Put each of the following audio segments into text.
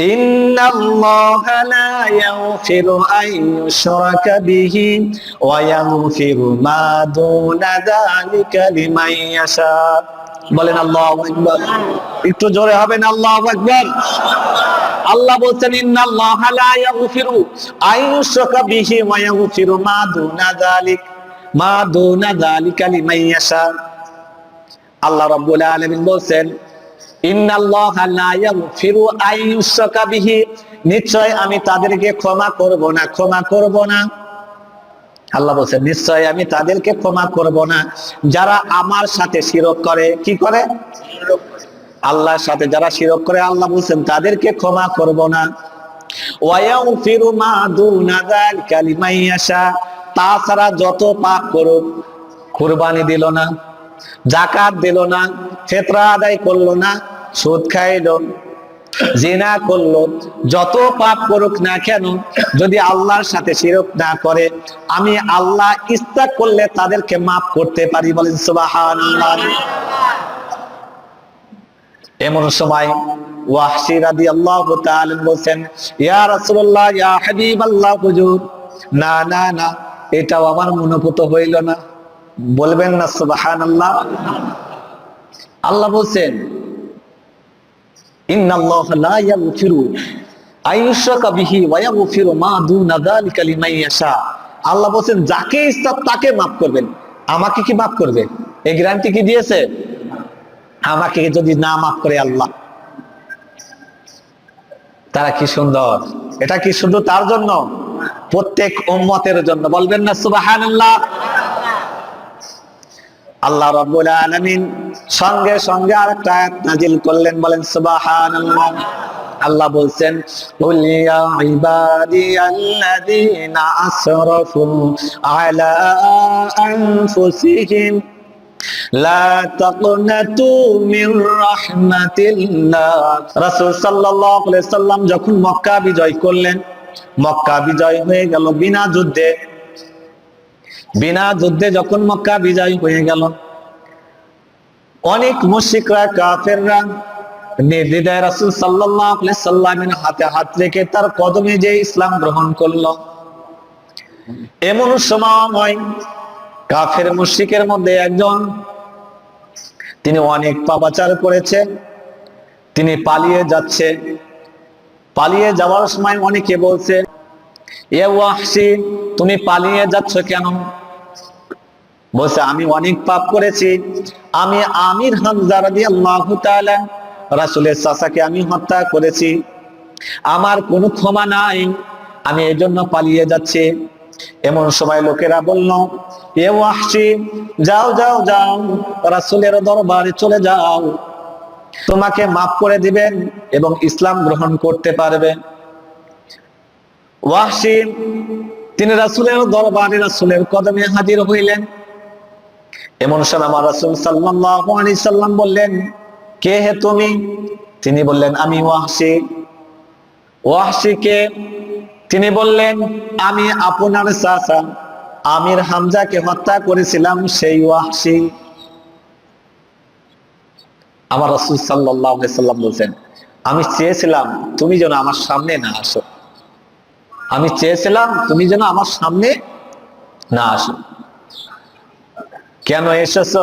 إن الله لا يغفر أن يشرك به ويغفر ما دون ذلك لمن يشاء বলেন আল্লাহ আকবার একটু জোরে হবেন আল্লাহ আকবার আল্লাহ বলছেন ইন্নাল্লাহ লা ইয়াগফিরু আইয়ুশরাকা বিহি ওয়া ইয়াগফিরু মা দুনা যালিক মা দুনা যালিকা লিমান ইয়াশা আল্লাহ রাব্বুল আলামিন বলছেন নিশ্চয় আমি তাদেরকে ক্ষমা করব না, ক্ষমা করব না। আল্লাহ বলছেন নিশ্চয় আমি তাদেরকে ক্ষমা করব না। যারা আমার সাথে শিরক করে, কি করে? আল্লাহর সাথে যারা শিরক করে, আল্লাহ বলছেন, তাদেরকে ক্ষমা করব না। তাছাড়া যত পাপ করুক, কুরবানি দিল না জাকাত দিল না, ফেতরা আদায় করল না সুদ খাইলো জিনা করল, যত পাপ করুক না কেন, যদি আল্লাহর সাথে শিরক না করে, আমি আল্লাহ ইচ্ছা করলে তাদেরকে মাফ করতে পারি বলেন এমন সময় ওয়াহশি রাদিয়াল্লাহু তাআলা বলেন ইয়া রাসূলুল্লাহ, ইয়া হুজুর, না না না, এটাও আমার মনোভূত হইল না। বলবেন না সুবহানাল্লাহ। আল্লাহ বলছেন ইন্নাল্লাহ লা ইয়াগফিরু আইয়ুশরাকা বিহি ওয়া ইয়াগফিরু মা দুনা যালিকা লিমান ইয়াশা আল্লাহ বলছেন, যাকে তাকে মাফ করবেন। আমাকে কি মাফ করবে? এই কি দিয়েছে? আমাকে যদি না মাফ করে আল্লাহ। তারা কি সুন্দর? এটা কি শুধু তার জন্য? প্রত্যেক উম্মতের জন্য। বলবেন না, সুবহানাল্লাহ। আল্লাহ রাব্বুল আলামিন সঙ্গে সঙ্গে আরেকটা আয়াত নাজিল করলেন, বলেন, সুবহানাল্লাহ। আল্লাহ বলছেন, কুল ইয়া ইবাদিয়াল্লাযীনা আসরাফু আলা আনফুসিহিম, লা তাকনাতু মির রাহমাতিল্লাহ। রাসূল সাল্লাল্লাহু আলাইহি সাল্লাম যখন মক্কা বিজয় করলেন, মক্কা বিজয় হয়ে গেল বিনা যুদ্ধে। বিনা যুদ্ধে যখন মক্কা বিজয় হয়ে গেল, অনেক মুশিকরা কাফেররা নির্দ্বিধায় রাসূল সাল্লামের হাতে হাত রেখে তার কদমে যে ইসলাম গ্রহণ করল। এমন সময় কাফের মুশরিকের মধ্যে একজন, তিনি অনেক পাপাচার করেছে, তিনি পালিয়ে যাচ্ছে। পালিয়ে যাওয়ার সময় অনেকে বলছে এ তুমি পালিয়ে যাচ্ছ কেন? বলছে, আমি অনেক পাপ করেছি। আমি আমির হামজা রাসূলের চাচাকে আমি হত্যা করেছি। আমার কোনো ক্ষমা নাই, আমি এই জন্য পালিয়ে যাচ্ছি। এমন সময় লোকেরা বলল এ ওয়াহশি, যাও যাও যাও, রাসূলের দরবারে চলে যাও। তোমাকে মাফ করে দিবেন এবং ইসলাম গ্রহণ করতে পারবে। ওয়াহশি তিনি রাসূলের দরবারে রাসূলের কদমে হাজির হইলেন। এমন সময় আমার রাসূল সাল্লাল্লাহু আলাইহি সাল্লাম বললেন, কে হে তুমি? তিনি বললেন, আমি ওয়াহশি ওয়াহশি কে তিনি বললেন, আমি আপনার চাচা, আমির হামজাকে হত্যা করেছিলাম সেই ওয়াহশি আমার রাসূল আলাইহি সাল্লাম বলছেন, আমি চেয়েছিলাম তুমি যেন আমার সামনে না আসো। আমি চেয়েছিলাম তুমি যেন আমার সামনে না আসো। কেন এসেছ?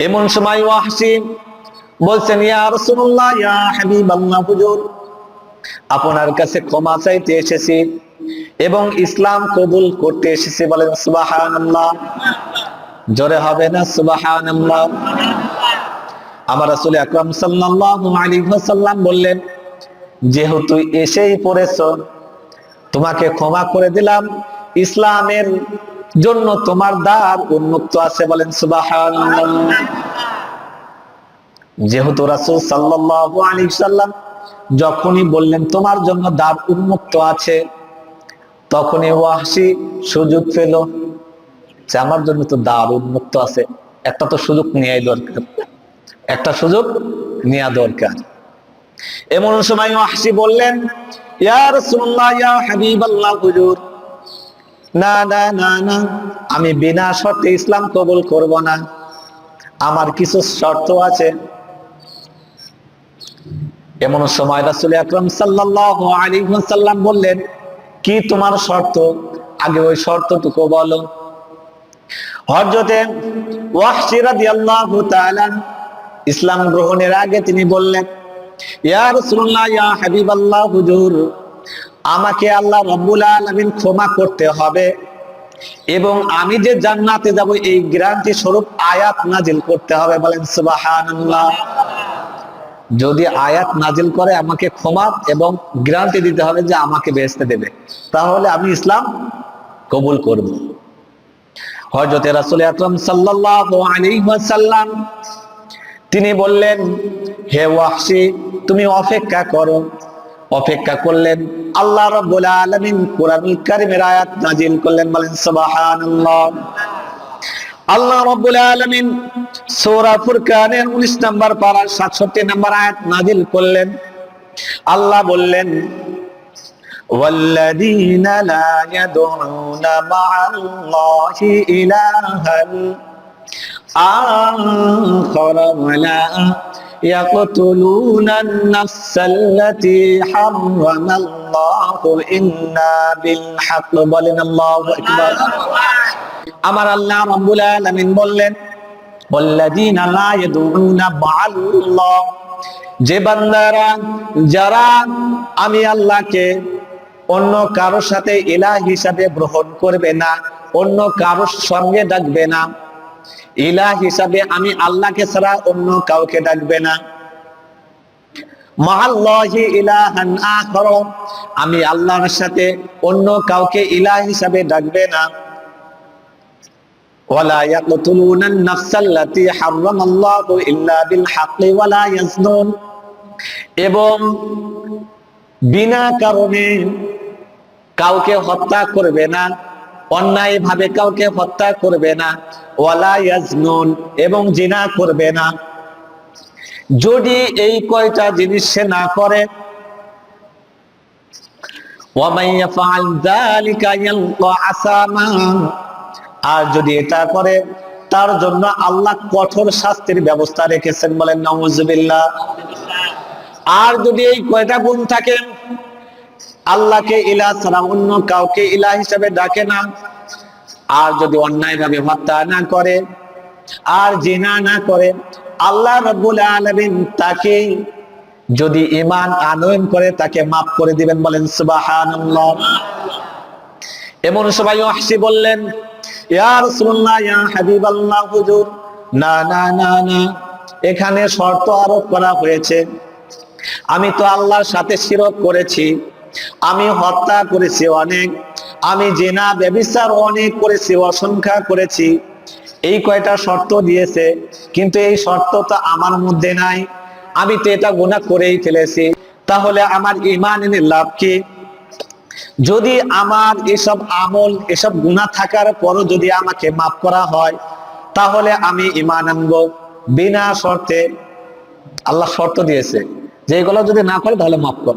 এমন সময় ওয়াহশি বলছেন, ইয়া রাসূলুল্লাহ, ইয়া হাবিবাল্লাহ, হুজুর, আপনার কাছে ক্ষমা চাইতে এসেছি এবং ইসলাম কবুল করতে এসেছি। বলেন, সুবহানাল্লাহ। জোরে হবে না, সুবহানাল্লাহ? আমার রাসূল আকরাম সাল্লাল্লাহু আলাইহি ওয়াসাল্লাম বললেন, যেহেতু এসেই পড়েছো তোমাকে ক্ষমা করে দিলাম। ইসলামের জন্য তোমার দ্বার উন্মুক্ত আছে বলেন সুবহানাল্লাহ। যেহেতু রাসূল সাল্লাল্লাহু আলাইহি সাল্লাম যখনই বললেন, তোমার জন্য দ্বার উন্মুক্ত আছে, তখনই ওয়াহশি সুযোগ পেল যে আমার জন্য তো দ্বার উন্মুক্ত আছে। একটা তো সুযোগ নেওয়াই দরকার, একটা সুযোগ নেওয়া দরকার। এমন সময় ওয়াহশি বললেন ইয়া না না না না। আমি বিনা শর্তে ইসলাম কবুল করব না। আমার কিছু শর্ত আছে। এমন সময় রাসূল আকরাম ওয়াসাল্লাম বললেন, কি তোমার শর্ত? আগে ওই শর্তটুকু বলো। তাআলা ইসলাম গ্রহণের আগে তিনি বললেন আমাকে আল্লাহ রব্বুল আলামিন ক্ষমা করতে হবে এবং আমি যে জান্নাতে যাব, এই গ্যারান্টি স্বরূপ আয়াত নাজিল করতে হবে। বলেন, সুবহানাল্লাহ। যদি আয়াত নাজিল করে, আমাকে ক্ষমা এবং গ্যারান্টি দিতে হবে যে আমাকে বেহেশতে দেবে। তাহলে আমি ইসলাম কবুল করব। হযরত রাসূল আকরাম সাল্লাল্লাহু আলাইহি ওয়াসাল্লাম তিনি বললেন হে ওয়াহশী তুমি অপেক্ষা করো অপেক্ষা করলেন আল্লাহ রাব্বুল আলামিন কোরআনুল কারীমের আয়াত নাজিল করলেন বলেন সুবহানাল্লাহ আল্লাহ রাব্বুল আলামিন সূরা ফুরকানের 19 নম্বর পারা 67 নম্বর আয়াত নাজিল করলেন আল্লাহ বললেন والذين لا يدعون مع الله إلها آخر ولا يقتلون النفس التي حرم الله إلا بالحق بلن الله أكبر আমার আল্লাহ রাব্বুল আলামিন বললেন والذين لا يدعون مع الله যে বান্দারা যারা আমি আল্লাহকে অন্য কারোর সাথে ইলাহ হিসাবে গ্রহণ করবে না অন্য কারোর সঙ্গে ডাকবে না ইলাহ হিসাবে আমি আল্লাহকে ছাড়া অন্য কাউকে ডাকবে না মাআল্লাহি ইলাহান আখর আমি আল্লাহর সাথে অন্য কাউকে ইলাহ হিসাবে ডাকবে না ولا يقتلون النفس التي حرم الله إلا بالحق ولا يزنون এবং বিনা কারণে কাউকে হত্যা করবে না অন্যায় ভাবে কাউকে হত্যা করবে না, ওয়ালা ইয়াজনুন, এবং জিনা করবে না। যদি এই কয়টা জিনিস সে না করে আর যদি এটা করে, তার জন্য আল্লাহ কঠোর শাস্তির ব্যবস্থা রেখেছেন বলেন নওয়াজুবিল্লাহ আর যদি এই কয়টা গুণ থাকে আল্লাহকে ইলা ছাড়া অন্য কাউকে ইলা হিসাবে ডাকে না। আর যদি অন্যায় ভাবে হত্যা না করে, আর জিনা না করে, আল্লাহ রব্বুল আলামিন তাকে যদি ইমান আনয়ন করে, তাকে মাফ করে দিবেন বলেন এমন সবাই হাসি বললেন, ইয়া রাসূলুল্লাহ, ইয়া হাবিবাল্লাহ না না না না, এখানে শর্ত আরোপ করা হয়েছে। আমি তো আল্লাহর সাথে শিরক করেছি। আমি হত্যা করেছি অনেক, আমি জেনা, ব্যবিচার অনেক করেছি, অসংখ্যা করেছি। এই কয়টা শর্ত দিয়েছে, কিন্তু এই শর্ত তো আমার মধ্যে নাই। আমি তো এটা গুনাহ করেই ফেলেছি। তাহলে আমার ইমান এনে লাভ কি? যদি আমার এসব আমল, এসব গুণা থাকার পরও যদি আমাকে মাফ করা হয়, তাহলে আমি ইমান আনব বিনা শর্তে। আল্লাহ শর্ত দিয়েছে, যে এগুলো যদি না করে তাহলে মাফ কর।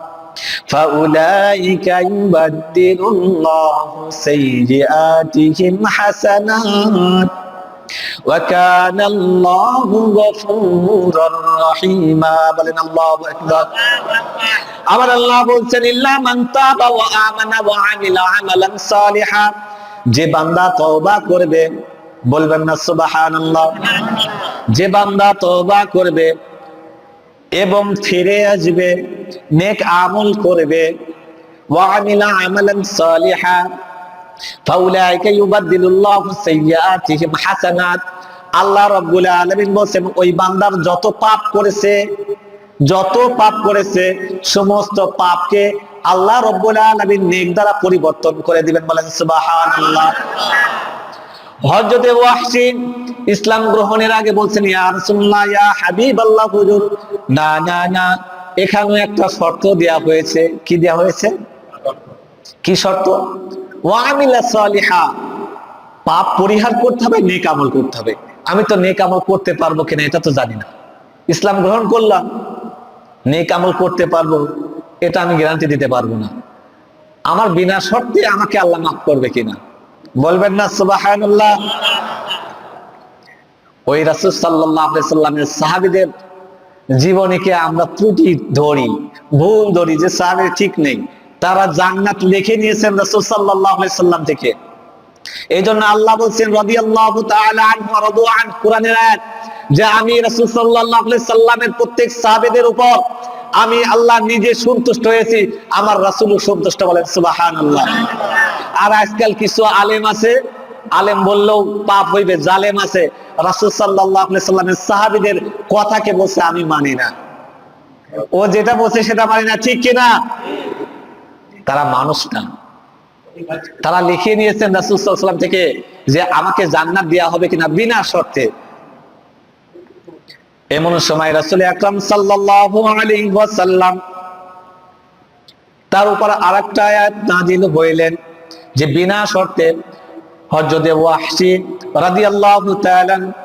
فأولئك يبدل الله سيئاتهم حسنات وكان الله غفورا رحيما بلن الله أكبر আমার আল্লাহ বলছেন ইল্লা মান তাবা ওয়া আমানা ওয়া আমিলা আমালান সালিহা যে বান্দা তওবা করবে বলবেন না সুবহানাল্লাহ যে বান্দা তওবা করবে এবং ফিরে আসবে, নেক আমল করবে। আমিলা আমালান সালিহা, ফাউলাইকা ইউবাদদিলুল্লাহু সাইয়্যাতিহিম হাসানাত। আল্লাহ রাব্বুল আলামিন বলেন ওই বান্দার যত পাপ করেছে, যত পাপ করেছে, সমস্ত পাপকে আল্লাহ রব্বুল আলামিন নেক দ্বারা পরিবর্তন করে দিবেন বলেন সুবহানাল্লাহ। হযরতে ওয়াহশী ইসলাম গ্রহণের আগে বলছেন, ইয়া রাসূলুল্লাহ, ইয়া হাবিবাল্লাহ, হুজুর। না না না এখানে একটা শর্ত দেয়া হয়েছে। কি দেয়া হয়েছে? কি শর্ত? ওয়ামিলা সালিহা। পাপ পরিহার করতে হবে, নেক আমল করতে হবে। আমি তো নেক আমল করতে পারব কিনা এটা তো জানি না। ইসলাম গ্রহণ করলাম, নেক আমল করতে পারব, এটা আমি গ্যারান্টি দিতে পারব না। আমার বিনা শর্তে আমাকে আল্লাহ মাফ করবে কিনা? বলবেন না, সুবাহানুল্লাহ। ওই রাসুল সাল্লাহ সাল্লামের সাহাবিদের জীবনীকে আমরা ত্রুটি ধরি, ভুল ধরি যে সাহাবের ঠিক নেই? তারা জান্নাত লিখে নিয়েছেন রাসুল সাল্লাহ সাল্লাম থেকে। এই জন্য আল্লাহ বলছেন রবি আল্লাহ যে আমি রাসুল সাল্লাহ সাল্লামের প্রত্যেক সাহাবেদের উপর আমি আল্লাহ নিজে সন্তুষ্ট হয়েছি, আমার রাসুল সন্তুষ্ট বলেন সুবাহান আল্লাহ আর আজকাল কিছু আলেম আছে, আলেম বললেও পাপ হইবে, জালেম আছে। রাসুল সাল্লাহ সাল্লামের সাহাবিদের কথাকে বলছে, আমি মানি না। ও যেটা বলছে সেটা মানি না, ঠিক কিনা? তারা মানুষ না। তারা লিখে নিয়েছেন রাসুল সাল্লাম থেকে যে আমাকে জান্নাত দেওয়া হবে কিনা, বিনা শর্তে। এমন সময় রাসুল আকরাম সাল্লাল্লাহু আলাইহি ওয়াসাল্লাম তার উপর আরেকটা আয়াত নাজিল হইলেন যে বিনা শর্তে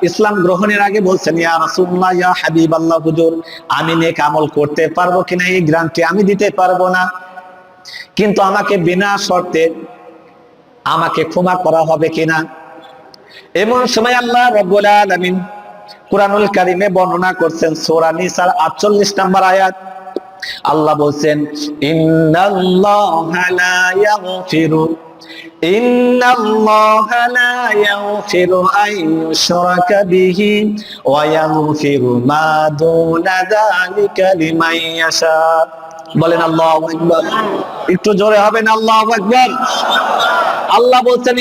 ইসলাম গ্রহণের আগে বলছেন হাবিবাল্লাহ আমি নেক আমল করতে পারব কিনা? এই গ্রান্টি আমি দিতে পারব না। কিন্তু আমাকে বিনা শর্তে আমাকে ক্ষমা করা হবে কিনা? এমন সময় আল্লাহ রব্বুল কুরআনুল কারিমে বর্ণনা করছেন সূরা নিসার 48 নম্বর আয়াত। আল্লাহ বলছেন বলেন, আল্লাহু একটু জোরে হবে না আল্লাহু আকবার। আল্লাহ বলছেন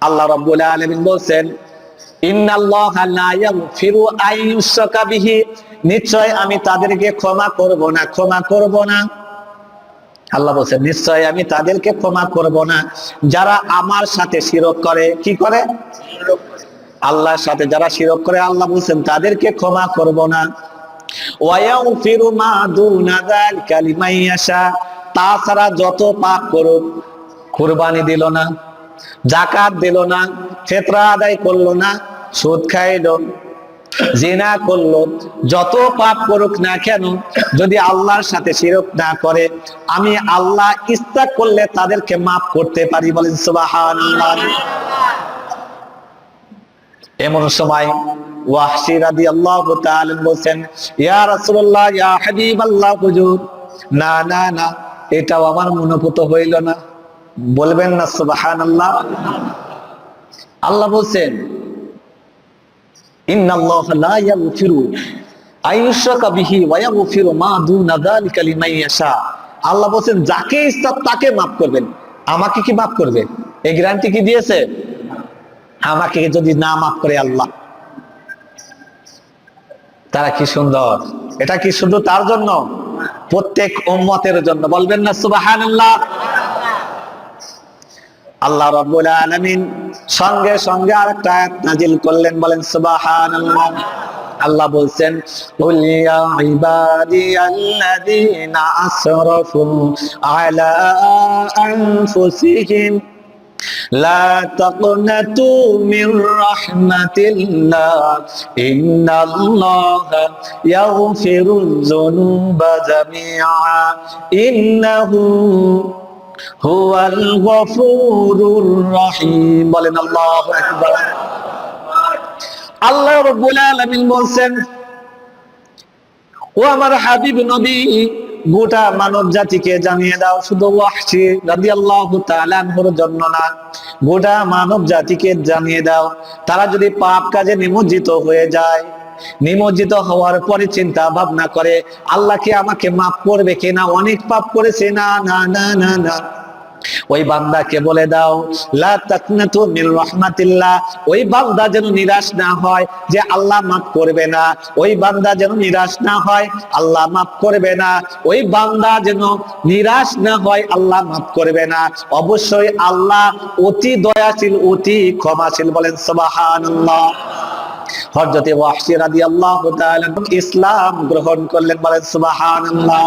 আল্লাহ রাব্বুল আলামিন বলছেন নিশ্চয় আমি তাদেরকে ক্ষমা করব না, ক্ষমা করব না। আল্লাহ বলছেন, নিশ্চয় আমি তাদেরকে ক্ষমা করব না। যারা আমার সাথে শিরক করে, কি করে? আল্লাহর সাথে যারা শিরক করে, আল্লাহ বলছেন, তাদেরকে ক্ষমা করব না। তাছাড়া যত পাপ করুক, কুরবানি দিল না জাকাত দিল না, ফেতরা আদায় করল না, সুদ খাইলো, জিনা করল, যত পাপ করুক না কেন, যদি আল্লাহর সাথে শিরক না করে, আমি আল্লাহ ইচ্ছা করলে তাদেরকে মাফ করতে পারি বলেন, সুবহানাল্লাহ। এমন সময় ইয়া হাবিবাল্লাহ, হুজুর, না না না, এটাও আমার মনোভূত হইল না। বলবেন না, সুবহানাল্লাহ। আল্লাহ বলছেন যালিকা লিমান আল্লাহ বলছেন, যাকে তাকে মাফ করবেন। আমাকে কি মাফ করবে? এই গ্যারান্টি কি দিয়েছে? আমাকে যদি না মাফ করে আল্লাহ, তারা কি সুন্দর? এটা কি শুধু তার জন্য? প্রত্যেক উম্মতের জন্য। বলবেন না, সুবহানাল্লাহ। আল্লাহ রাব্বুল আলামিন সঙ্গে সঙ্গে আরেকটা আয়াত নাজিল করলেন, বলেন, সুবহানাল্লাহ। আল্লাহ বলছেন আনফুসিহিম لا تقنطوا من رحمة الله إن الله يغفر الذنوب جميعا إنه هو الغفور الرحيم বলেন আল্লাহু আকবার আল্লাহ রাব্বুল আলামিন বলছেন ও আমার হাবিব নবী গোটা মানব জাতিকে জানিয়ে দাও, শুধু আল্লাহর আনহুর জন্য না, গোটা মানব জাতিকে জানিয়ে দাও। তারা যদি পাপ কাজে নিমজ্জিত হয়ে যায়, নিমজ্জিত হওয়ার পরে চিন্তা ভাবনা করে, আল্লাহ কি আমাকে মাফ করবে কিনা, অনেক পাপ করেছে, না না না না না। ওই বান্দাকে বলে দাও, লা তাকনাতু মির রাহমাতিল্লাহ। ওই বান্দা যেন নিরাশ না হয় যে আল্লাহ মাফ করবে না। ওই বান্দা যেন নিরাশ না হয়, আল্লাহ মাফ করবে না। ওই বান্দা যেন নিরাশ না হয়, আল্লাহ মাফ করবে না। অবশ্যই আল্লাহ অতি দয়াশীল, অতি ক্ষমাশীল বলেন, সুবহানাল্লাহ। হযরতে ইসলাম গ্রহণ করলেন বলেন, সুবহানাল্লাহ।